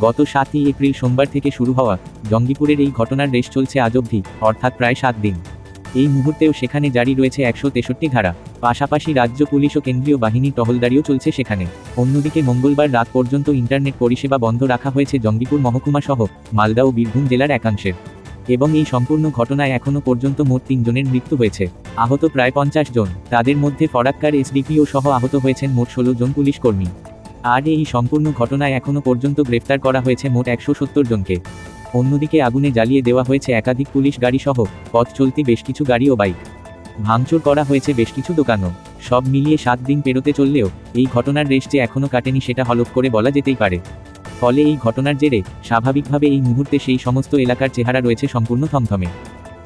গত সাতই এপ্রিল সোমবার থেকে শুরু হওয়া জঙ্গিপুরের এই ঘটনার রেশ চলছে আজ অবধি, অর্থাৎ প্রায় সাত দিন। এই মুহূর্তেও সেখানে জারি রয়েছে একশো তেষট্টি ধারা। পাশাপাশি রাজ্য পুলিশ ও কেন্দ্রীয় বাহিনী টহলদারিও চলছে সেখানে। অন্যদিকে মঙ্গলবার রাত পর্যন্ত ইন্টারনেট পরিষেবা বন্ধ রাখা হয়েছে জঙ্গিপুর মহকুমা সহ মালদা ও বীরভূম জেলার একাংশের। এবং এই সম্পূর্ণ ঘটনায় এখনও পর্যন্ত মোট তিনজনের মৃত্যু হয়েছে। আহত প্রায় পঞ্চাশ জন। তাদের মধ্যে ফরাক্কার এসডিপিও সহ আহত হয়েছেন মোট ষোলো জন পুলিশ কর্মী। আর এই সম্পূর্ণ ঘটনায় এখনও পর্যন্ত গ্রেফতার করা হয়েছে মোট একশো সত্তর জনকে। অন্যদিকে আগুনে জ্বালিয়ে দেওয়া হয়েছে একাধিক পুলিশ গাড়ি সহ পথ চলতি বেশ কিছু গাড়ি ও বাইক। ভাঙচুর করা হয়েছে বেশ কিছু দোকানও। সব মিলিয়ে সাত দিন পেরোতে চললেও, এই ঘটনার রেশ যে এখনও কাটেনি সেটা হলফ করে বলা যেতেই পারে। ফলে এই ঘটনার জেরে, স্বাভাবিকভাবে এই মুহূর্তে সেই সমস্ত এলাকার চেহারা রয়েছে সম্পূর্ণ থমথমে।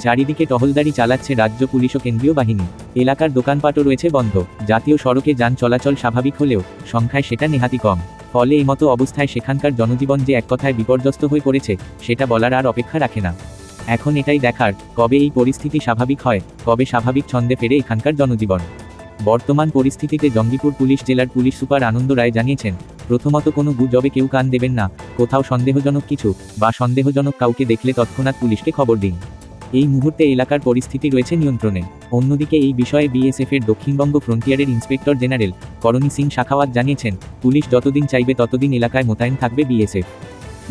চারিদিকে টহলদারি চালাচ্ছে রাজ্য পুলিশ ও কেন্দ্রীয় বাহিনী। এলাকার দোকানপাটও রয়েছে বন্ধ। জাতীয় সড়কে যান চলাচল স্বাভাবিক হলেও সংখ্যায় সেটা নেহাতি কম। ফলে এই মতো অবস্থায় সেখানকার জনজীবন যে এক কথায় বিপর্যস্ত হয়ে পড়েছে, সেটা বলার আর অপেক্ষা রাখে না। এখন এটাই দেখার, কবে এই পরিস্থিতি স্বাভাবিক হয়, কবে স্বাভাবিক ছন্দে ফেরে এখানকার জনজীবন। বর্তমান পরিস্থিতিতে জঙ্গিপুর পুলিশ জেলার পুলিশ সুপার আনন্দ রায় জানিয়েছেন, প্রথমত কোনো গুজবে কেউ কান দেবেন না, কোথাও সন্দেহজনক কিছু, বা সন্দেহজনক কাউকে দেখলে তৎক্ষণাৎ পুলিশকে খবর দিন। এই মুহূর্তে এলাকার পরিস্থিতি রয়েছে নিয়ন্ত্রণে। অন্যদিকে এই বিষয়ে বিএসএফ এর দক্ষিণবঙ্গ ফ্রন্টিয়ারের ইন্সপেক্টর জেনারেল করণী সিং শাখাওয়াত জানিয়েছেন, পুলিশ যতদিন চাইবে ততদিন এলাকায় মোতায়েন থাকবে বিএসএফ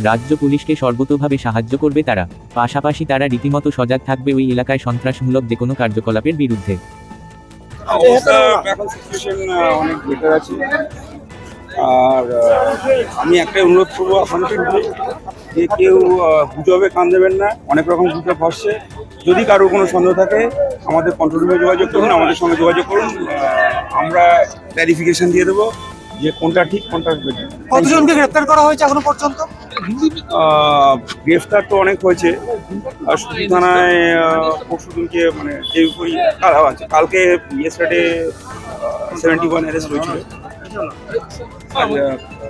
রাজ্য পুলিশকে সর্বতোভাবে সাহায্য করবে তারা, পাশাপাশি তারা রীতিমতো সজাগ থাকবে ওই এলাকায় সন্ত্রাসমূলক যে কোনো কার্যকলাপের বিরুদ্ধে। আর আমি একটাই অনুরোধ করব আপনাদের যে কেউ গুজবে কান দেবেন না অনেক রকম গুজব আসছে যদি কারোর কোনো সন্দেহ থাকে আমাদের কন্ট্রোল রুমে যোগাযোগ করুন আমাদের সঙ্গে যোগাযোগ করুন আমরা ক্ল্যারিফিকেশন দিয়ে দেবো যে কোনটা ঠিক কোনটা। কতজনকে গ্রেফতার করা হয়েছে এখনও পর্যন্ত? গ্রেফতার তো অনেক হয়েছে। আর সুতি থানায় পরশু দিনকে মানে যে কাল- আচ্ছা, কালকে ইয়েস্টারডে সেভেন্টি ওয়ান অ্যারেস্ট হয়েছিল।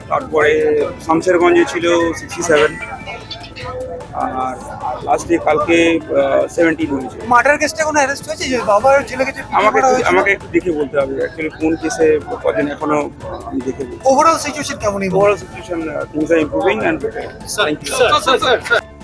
তারপরে শামশেরগঞ্জে ছিল সিক্সটি সেভেন আর লাস্টে কালকে সেভেন্টি হয়েছে মার্ডার কেসটা কোনো অ্যারেস্ট হয়েছে? যে বাবার জেলে গেছে আমাকে একটু আমাকে একটু দেখে বলতে হবে। অ্যাকচুয়ালি কোন কেসে কদিন এখনও আমি দেখে ওভারঅল সিচুয়েশন কেমন overall situation things are improving and better thank you